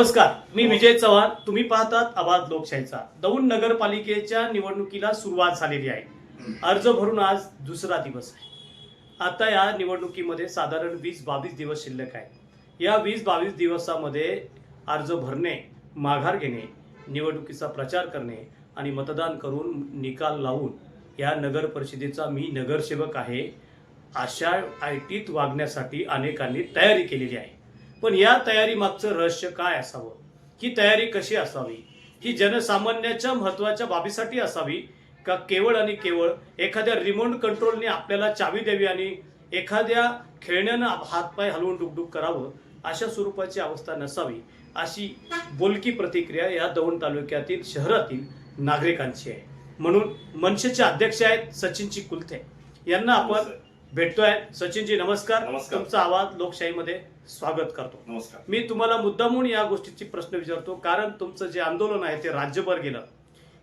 नमस्कार मी विजय चव्हाण. तुम्ही पाहतात आबाद लोकशाहीचा. दौंड नगरपालिकेच्या निवडणुकीला सुरुवात झालेली आहे. अर्ज भरून आज दुसरा दिवस आहे. आता या निवडणुकीमध्ये साधारण वीस बावीस दिवस शिल्लक आहे. या वीस बावीस दिवसामध्ये अर्ज भरणे माघार घेणे निवडणुकीचा प्रचार करणे आणि मतदान करून निकाल लावून या नगर परिषदेचा मी नगरसेवक आहे अशा आयटीत वागण्यासाठी अनेकांनी तयारी केलेली आहे. पण या तयारी मागचं रहस्य काय असावं? ही तयारी कशी असावी? ही जनसामान्याच्या महत्त्वाच्या बाबीसाठी असावी का केवळ आणि केवळ एखाद्या रिमोट कंट्रोलने आपल्याला चावी द्यावी आणि एखाद्या खेळण्यानं हातपाय हलवून डुकडुक करावं अशा स्वरूपाची अवस्था नसावी अशी बोलकी प्रतिक्रिया या दौंड तालुक्यातील शहरातील नागरिकांची आहे. म्हणून मनसेचे अध्यक्ष आहेत सचिनची कुलथे. यांना आपण भेटतोय. सचिनजी नमस्कार. नमस्कार. तुमचा आवाज लोकशाहीमध्ये स्वागत करतो. नमस्कार. मी तुम्हाला मुद्दामून या गोष्टीची प्रश्न विचारतो. कारण तुमचं जे आंदोलन आहे ते राज्यभर गेलं.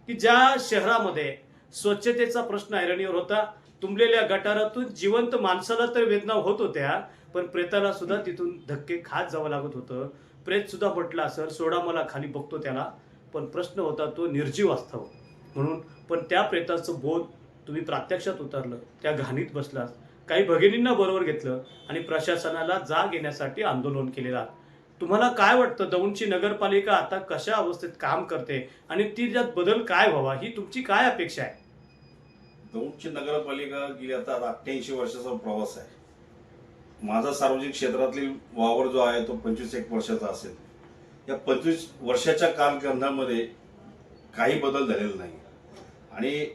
की ज्या शहरामध्ये स्वच्छतेचा प्रश्न ऐरणीवर होता तुंबलेल्या गटारातून जिवंत माणसाला तर वेदना होत होत्या पण प्रेताला सुद्धा तिथून धक्के खात जावं लागत होतं. प्रेत सुद्धा म्हटलं असेल सोडा मला खाली बघतो त्याला. पण प्रश्न होता तो निर्जीव असतो म्हणून पण त्या प्रेताचं बोध तुम्ही प्रत्यक्षात उतरलं. त्या घाणीत बसलात. काही भगिनींना बरोबर घेतलं आणि प्रशासनाला जाग येण्यासाठी आंदोलन केलेलं तुम्हाला काय वाटतं? दौंडची नगरपालिका आता कशा अवस्थेत काम करते आणि ती ज्यात बदल काय व्हावा? ही तुमची काय अपेक्षा आहे? दौंडची नगरपालिका गेली आता अठ्ठ्याऐंशी वर्षाचा प्रवास आहे. माझा सार्वजनिक क्षेत्रातील वावर जो आहे तो पंचवीस एक वर्षाचा असेल. या पंचवीस वर्षाच्या कालखंडामध्ये काही बदल झालेला नाही. आणि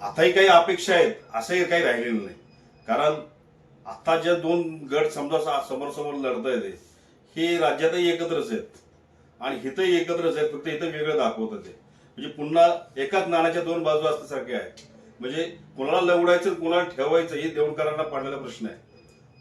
आताही काही अपेक्षा आहेत असंही काही राहिलेलं नाही. कारण आता ज्या दोन गट समजा समोरसमोर समोर समोर लढत आहेत हे राज्यातही एकत्रच आहेत. आणि हिथंही एकत्रच आहेत फक्त इथं वेगळं दाखवत ते. म्हणजे पुन्हा एकाच नाण्याच्या दोन बाजू असल्यासारखे आहे म्हणजे कोणाला लवडायचं कोणाला ठेवायचं हे देवणकरांना पडलेला प्रश्न आहे.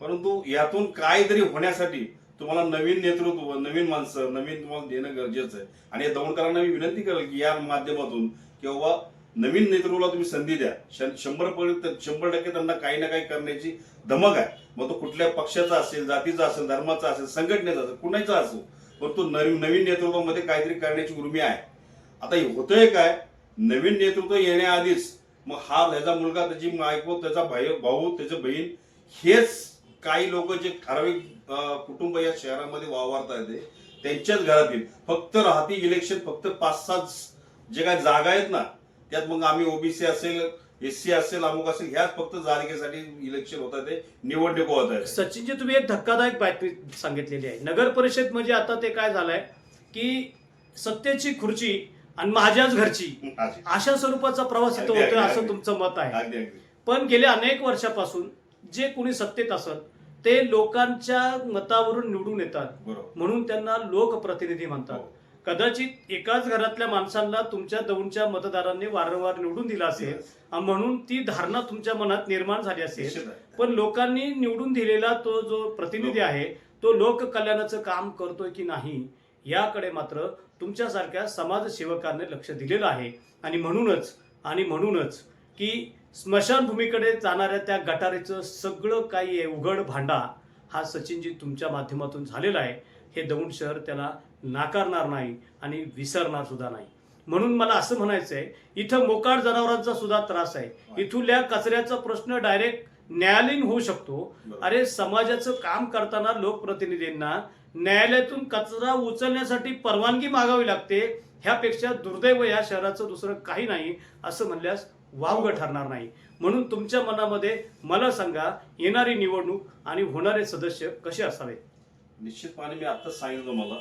परंतु यातून काहीतरी होण्यासाठी तुम्हाला नवीन नेतृत्व नवीन माणसं नवीन तुम्हाला देणं गरजेचं आहे. आणि या दौंडकरांना मी विनंती करेल की या माध्यमातून किंवा नवीन नेतृत्वाला तुम्ही संधी द्या. शंभर पर्यंत शंभर टक्के त्यांना काही ना काही करण्याची धमक आहे. मग तो कुठल्या पक्षाचा असेल जातीचा असेल धर्माचा असेल संघटनेचा असेल कुणाचा असो पण तो नवीन नवीन नेतृत्वामध्ये काहीतरी करण्याची उर्मी आहे. आता हे होतंय काय? नवीन नेतृत्व येण्याआधीच मग हा ह्याचा मुलगा त्याची बायको त्याचा भाई भाऊ त्याची बहीण हेच काही लोक जे ठराविक कुटुंब या शहरामध्ये वावरता येते त्यांच्याच घरातील फक्त राहती इलेक्शन फक्त पाच सात जे काही जागा आहेत ना त्यात मग आम्ही ओबीसी असेल एस सी असेल अमुक असेल ह्याच फक्त जागेसाठी इलेक्शन होत आहे ते निवडणूक होत आहे. सचिनजी तुम्ही एक धक्कादायक बातमी सांगितलेली आहे. नगर परिषद म्हणजे आता ते काय झालंय की सत्तेची खुर्ची आणि माझ्याच घरची अशा स्वरूपाचा प्रवास इथं होतोय असं. तुमचं मत आहे. पण गेल्या अनेक वर्षापासून जे कोणी सत्तेत असत ते लोकांच्या मतावरून निवडून येतात. म्हणून त्यांना लोकप्रतिनिधी म्हणतात. हो. कदाचित एकाच घरातल्या माणसांना तुमच्या दौंडच्या मतदारांनी वारंवार निवडून दिला असेल. म्हणून ती धारणा तुमच्या मनात निर्माण झाली असेल. पण लोकांनी निवडून दिलेला तो जो प्रतिनिधी. आहे तो लोक कल्याणाचं काम करतोय की नाही याकडे मात्र तुमच्यासारख्या समाजसेवकांनी लक्ष दिलेलं आहे. आणि म्हणूनच आणि म्हणूनच की स्मशानभूमीकडे जाणाऱ्या त्या गटारीचं सगळं काही उघड भांडा हा सचिनजी तुमच्या माध्यमातून झालेला आहे. हे दौंड शहर त्याला नाकारणार नाही आणि विसरणार सुद्धा नाही. म्हणून मला असं म्हणायचं आहे इथं मोकाट जनावरांचा सुद्धा त्रास आहे. इथुल्या कचऱ्याचा प्रश्न डायरेक्ट न्यायालयीन होऊ शकतो. अरे समाजाचं काम करताना लोकप्रतिनिधींना न्यायालयातून कचरा उचलण्यासाठी परवानगी मागावी लागते ह्यापेक्षा दुर्दैव या शहराचं दुसरं काही नाही असं म्हणल्यास वावगं ठरणार नाही. म्हणून तुमच्या मनामध्ये मला सांगा येणारी निवडणूक आणि होणारे सदस्य कसे असावे? निश्चितपणे मी आत्ताच सांगितलं मला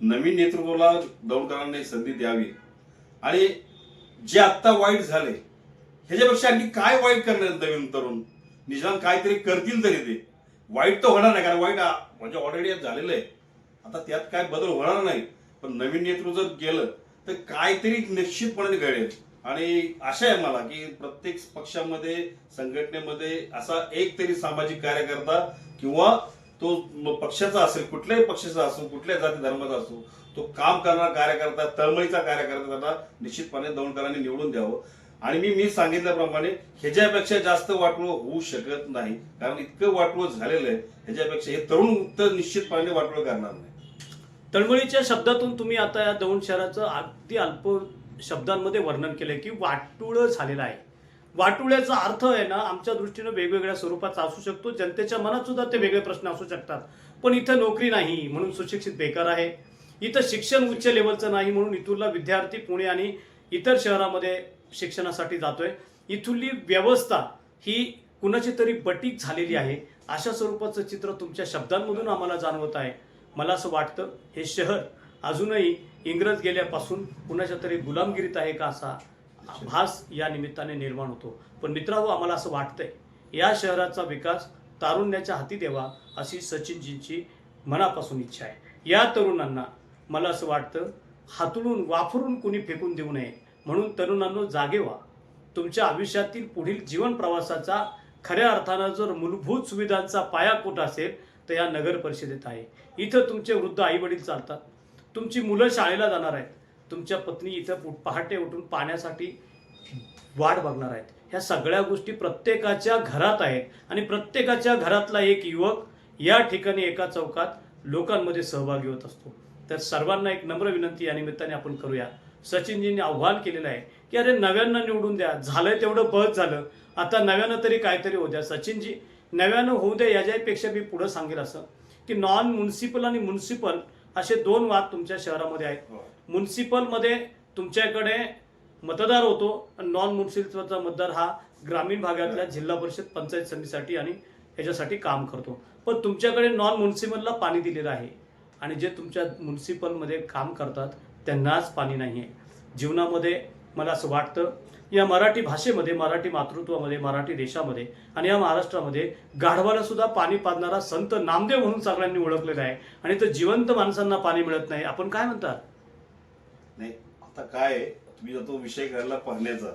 नवीन नेतृत्वाला दौडकरांनी संधी द्यावी. आणि जे आत्ता वाईट झाले ह्याच्यापेक्षा आणखी काय वाईट करणार नवीन तरुण? निजाम काहीतरी करतील तरी ते. वाईट तर होणार नाही कारण वाईट म्हणजे ऑलरेडी झालेलं आहे. आता त्यात काय बदल होणार नाही. पण नवीन नेतृत्व जर गेलं तर काहीतरी निश्चितपणे घडेल. आणि आशा आहे मला की प्रत्येक पक्षामध्ये संघटनेमध्ये असा एक तरी सामाजिक कार्यकर्ता किंवा तो पक्षाचा असेल कुठल्याही पक्षाचा असो कुठल्याही जाती धर्माचा असो तो काम करणारा कार्यकर्ता तळमळीचा कार्यकर्ता त्यांना निश्चितपणे दौंडकरांनी निवडून द्यावं. आणि मी मी सांगितल्याप्रमाणे ह्याच्यापेक्षा जास्त वाटवं होऊ शकत नाही. कारण इतकं वाटवं झालेलं आहे ह्याच्यापेक्षा हे तरुण तर निश्चितपणे वाटवं करणार नाही. तळमळीच्या शब्दातून तुम्ही आता या दौंड शहराचं अगदी अल्प शब्दांमध्ये वर्णन केलंय की वाटुळं झालेलं आहे. वाटुळ्याचा अर्थ आहे ना आमच्या दृष्टीनं वेगवेगळ्या स्वरूपाचा असू शकतो. जनतेच्या मनात सुद्धा ते वेगळे प्रश्न असू शकतात. पण इथं नोकरी नाही म्हणून सुशिक्षित बेकार आहे. इथं शिक्षण उच्च लेवलचं नाही म्हणून इथूनला विद्यार्थी पुणे आणि इतर शहरामध्ये शिक्षणासाठी जातोय. इथुली व्यवस्था ही कुणाची तरी बटीक झालेली आहे. अशा स्वरूपाचं चित्र तुमच्या शब्दांमधून आम्हाला जाणवत आहे. मला असं वाटतं हे शहर अजूनही इंग्रज गेल्यापासून कुणाच्या तरी गुलामगिरीत आहे का असा भास या निमित्ताने निर्माण होतो. पण मित्रांनो आम्हाला असं वाटतंय या शहराचा विकास तारुण्याच्या हाती द्यावा अशी सचिनजींची मनापासून इच्छा आहे. या तरुणांना मला असं वाटतं हातळून वाफरून कुणी फेकून देऊ नये. म्हणून तरुणांनो जागे व्हा. तुमच्या आयुष्यातील पुढील जीवन प्रवासाचा खऱ्या अर्थानं जर मूलभूत सुविधांचा पाया कुठं असेल तर या नगर परिषदेत आहे. इथं तुमचे वृद्ध आई वडील चालतात. तुमची मुलं शाळेला जाणार आहेत. तुमच्या पत्नी इथं पहाटे उठून पाण्यासाठी वाट बघणार आहेत. ह्या सगळ्या गोष्टी प्रत्येकाच्या घरात आहेत आणि प्रत्येकाच्या घरातला एक युवक या ठिकाणी एका चौकात लोकांमध्ये सहभागी होत असतो. तर सर्वांना एक नम्र विनंती या निमित्ताने आपण करूया. सचिनजींनी आव्हान केलेलं आहे की अरे नव्यानं निवडून द्या. झालंय तेवढं बस झालं. आता नव्यानं तरी काहीतरी होऊ द्या. सचिनजी नव्यानं होऊ द्या याच्यापेक्षा मी पुढं सांगेल असं की नॉन म्युन्सिपल आणि म्युन्सिपल असे दोन वाद तुमच्या शहरामध्ये आहेत. हो. म्युन्सिपलमध्ये तुमच्याकडे मतदार होतो. आणि नॉन म्युन्सिपलचा मतदार हा ग्रामीण भागातल्या जिल्हा परिषद पंचायत समितीसाठी आणि ह्याच्यासाठी काम करतो. पण तुमच्याकडे नॉन म्युन्सिपलला पाणी दिलेलं आहे. आणि जे तुमच्या म्युन्सिपलमध्ये काम करतात त्यांनाच पाणी नाही आहे जीवनामध्ये मला असं वाटतं या मराठी भाषेमध्ये मराठी मातृत्वामध्ये मराठी देशामध्ये आणि या महाराष्ट्रामध्ये गाढवाला सुद्धा पाणी पाजणारा संत नामदेव म्हणून सगळ्यांनी ओळखलेला आहे. आणि तर जिवंत माणसांना पाणी मिळत नाही. आपण काय म्हणतात नाही आता काय आहे, तुम्ही जातो तो विषय करायला पाहण्याचा.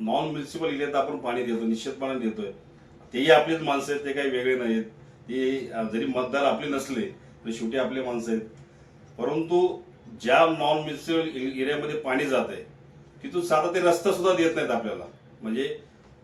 नॉन म्युन्सिपल एरियात आपण पाणी देतो निश्चितपणे देतोय. तेही आपलीच माणसं आहेत ते काही वेगळे नाहीत. ते जरी मतदार आपले नसले तरी शेवटी आपले माणसं आहेत. परंतु ज्या नॉन म्युन्सिपल एरियामध्ये पाणी जात आहे तिथून साधा ते रस्ता सुद्धा देत नाहीत आपल्याला. म्हणजे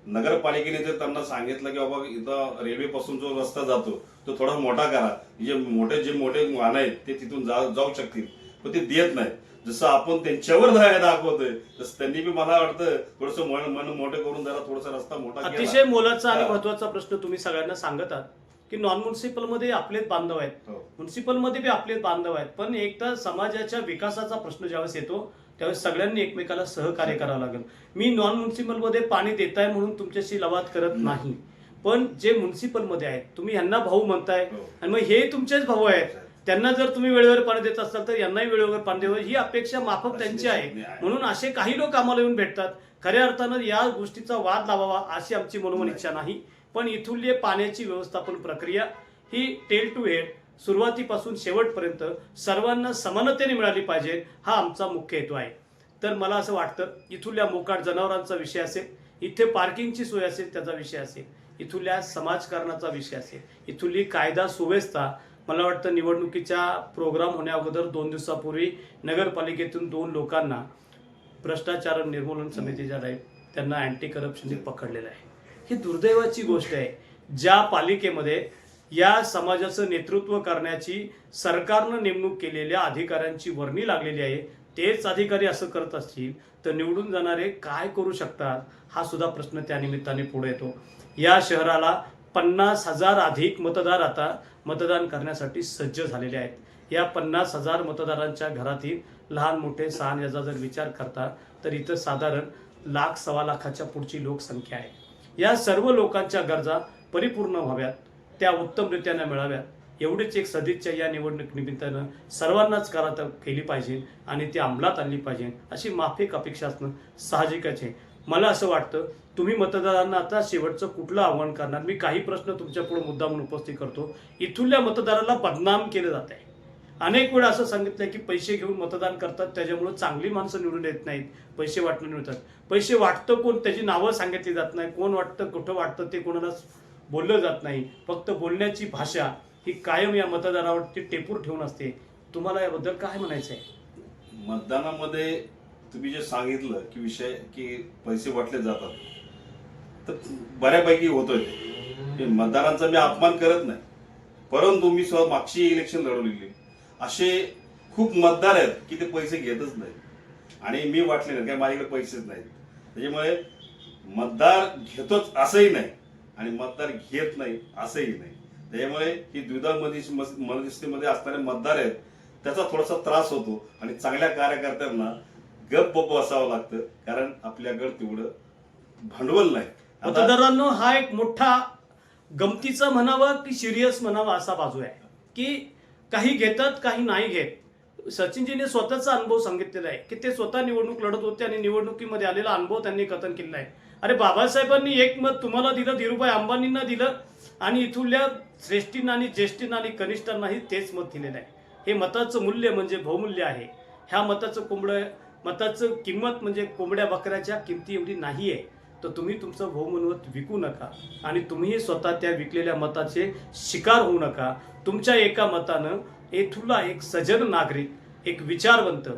नगरपालिकेने जर त्यांना सांगितलं की बाबा इथं रेल्वेपासून जो रस्ता जातो तो थोडा मोठा करा. जे मोठे जे मोठे वाहन आहेत ते तिथून जा जाऊ शकतील. पण ते देत नाही जसं आपण त्यांच्यावर दया दाखवतोय तसं त्यांनी बी मला वाटतं थोडस मन मन मोठं करून जरा थोडासा रस्ता मोठा केला. अतिशय मोलाचा आणि हा. महत्त्वाचा प्रश्न तुम्ही सगळ्यांना सांगत आहात की नॉन म्युन्सिपलमध्ये आपलेच बांधव आहेत हो. म्युन्सिपलमध्ये बी आपलेच बांधव आहेत पण एकदा समाजाच्या विकासाचा प्रश्न ज्यावेळेस येतो त्यावेळेस सगळ्यांनी एकमेकाला सहकार्य करावं लागेल मी नॉन म्युन्सिपलमध्ये पाणी देताय म्हणून तुमच्याशी लवाद करत नाही पण जे म्युन्सिपलमध्ये आहेत तुम्ही यांना भाऊ म्हणताय हो. आणि मग हे तुमचेच भाऊ आहेत त्यांना जर तुम्ही वेळेवर पाणी देत असाल तर यांनाही वेळेवर पाणी द्यावं. ही अपेक्षा माफक त्यांची आहे. म्हणून असे काही लोक आम्हाला येऊन भेटतात. खऱ्या अर्थानं या गोष्टीचा वाद लावावा अशी आमची मनोमन इच्छा नाही. पण इथुली पाण्याची व्यवस्थापन प्रक्रिया ही टेल टू हेड सुरुवातीपासून शेवटपर्यंत सर्वांना समानतेने मिळाली पाहिजे हा आमचा मुख्य हेतू आहे. तर मला असं वाटतं इथुल्या मोकाट जनावरांचा विषय असेल इथे पार्किंगची सोय असेल त्याचा विषय असेल इथुल्या समाजकारणाचा विषय असेल इथुली कायदा सुव्यवस्था मला वाटतं निवडणुकीच्या प्रोग्राम होण्या अगोदर दोन दिवसापूर्वी नगरपालिकेतून दोन लोकांना भ्रष्टाचार निर्मूलन समितीच्या राईट त्यांना अँटी करप्शनने पकडलेलं आहे. ही दुर्दैवाची गोष्ट आहे. ज्या पालिकेमध्ये या समाजाचं नेतृत्व करण्याची सरकारनं नेमणूक केलेल्या अधिकाऱ्यांची वर्णी लागलेली आहे तेच अधिकारी असं करत असतील तर निवडून जाणारे काय करू शकतात हा सुद्धा प्रश्न त्या निमित्ताने पुढे येतो. या शहराला पन्नास हजार अधिक मतदार आता मतदान करण्यासाठी सज्ज झालेले आहेत. या पन्नास हजार मतदारांच्या घरातील लहान मोठे सहान याचा जर विचार करता तर इथं साधारण लाख सव्वा लाखाच्या पुढची लोकसंख्या आहे. या सर्व लोकांच्या गरजा परिपूर्ण व्हाव्यात त्या उत्तमरित्याने मिळाव्यात. एवढीच एक सदिच्छा या निवडणूक निमित्तानं सर्वांनाच करात केली पाहिजे आणि ती अंमलात आणली पाहिजे अशी माफिक अपेक्षा असणं साहजिकच आहे. मला असं वाटतं तुम्ही मतदारांना आता शेवटचं कुठलं आव्हान करणार? मी काही प्रश्न तुमच्यापुढे मुद्दा म्हणून उपस्थित करतो. इथूनल्या मतदाराला बदनाम केलं जात आहे. अनेक वेळा असं सांगितलं की पैसे घेऊन मतदान करतात त्याच्यामुळे चांगली माणसं निवडून येत नाहीत. पैसे वाटणं मिळतात पैसे वाटतं कोण? त्याची नावं सांगितली जात नाही कोण वाटतं कुठं वाटतं ते कोणाला बोललं जात नाही. फक्त बोलण्याची भाषा ही कायम या मतदारावरती टेपूर ठेवून असते. तुम्हाला याबद्दल काय म्हणायचं आहे मतदानामध्ये तुम्ही जे सांगितलं की विषय की पैसे वाटले जातात तर बऱ्यापैकी होतोय ते. मतदारांचा मी अपमान करत नाही. परंतु मी स्वतः मागची इलेक्शन लढवलेली असे खूप मतदार आहेत की ते पैसे घेतच नाही आणि मी वाटले नाही काय माझ्याकडे पैसेच नाहीत. त्याच्यामुळे मतदार घेतोच असंही नाही आणि मतदार घेत नाही असंही नाही. त्याच्यामुळे ही द्विधा मनस्थितीमध्ये असणारे मतदार आहेत त्याचा थोडासा त्रास होतो आणि चांगल्या कार्यकर्त्यांना गप बसावं लागतं कारण आपल्याकडं तेवढं भांडवल नाही. मतदारांनो हा एक मोठा गमतीचा म्हणावा की सिरियस म्हणावा असा बाजू आहे. की काही घेतात काही नाही घेत. सचिनजीने स्वतःचा अनुभव सांगितलेला आहे की ते स्वतः निवडणूक लढत होते आणि निवडणुकीमध्ये आलेला अनुभव त्यांनी कथन केलेला आहे. अरे बाबासाहेबांनी एक मत तुम्हाला दिलं धीरूभाई अंबानींना दिलं आणि इथुल्या श्रेष्ठींना आणि ज्येष्ठींना आणि कनिष्ठांनाही तेच मत दिलेलं आहे. हे मताचं मूल्य म्हणजे बहुमूल्य आहे. ह्या मताचं कोंबडं मताचं किंमत म्हणजे कोंबड्या बकऱ्याच्या किमती एवढी नाही आहे तर तुम्ही तुमचं भौमनवत विकू नका. आणि तुम्ही स्वतः त्या विकलेल्या मताचे शिकार होऊ नका. तुमच्या एका मतानं येथुला एक सजन नागरिक एक विचारवंत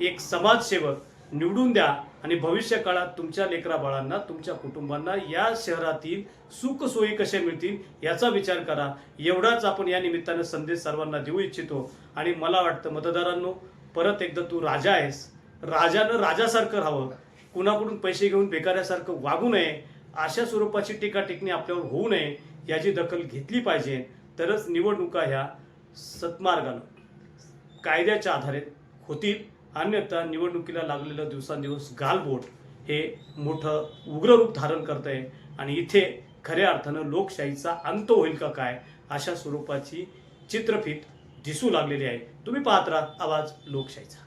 एक समाजसेवक निवडून द्या आणि भविष्य काळात तुमच्या लेकरा बाळांना तुमच्या कुटुंबांना या शहरातील सुखसोयी कशा मिळतील याचा विचार करा. एवढाच आपण या निमित्तानं संदेश सर्वांना देऊ इच्छितो. आणि मला वाटतं मतदारांनो परत एकदा तू राजा आहेस. राजानं राजासारखं राहावं. कुणाकडून पैसे घेऊन बेकाऱ्यासारखं वागू नये अशा स्वरूपाची टीका टिकणी आपल्यावर होऊ नये याची दखल घेतली पाहिजे. तरच निवडणुका ह्या सत्मार्गानं कायद्याच्या आधारे होतील. अन्यथा निवडणुकीला लागलेलं दिवसांदिवस गालबोट हे मोठं उग्र रूप धारण करत आहे आणि इथे खऱ्या अर्थानं लोकशाहीचा अंत होईल का काय अशा स्वरूपाची चित्रफित दिसू लागलेली आहे. तुम्ही पाहत राहा आवाज लोकशाहीचा.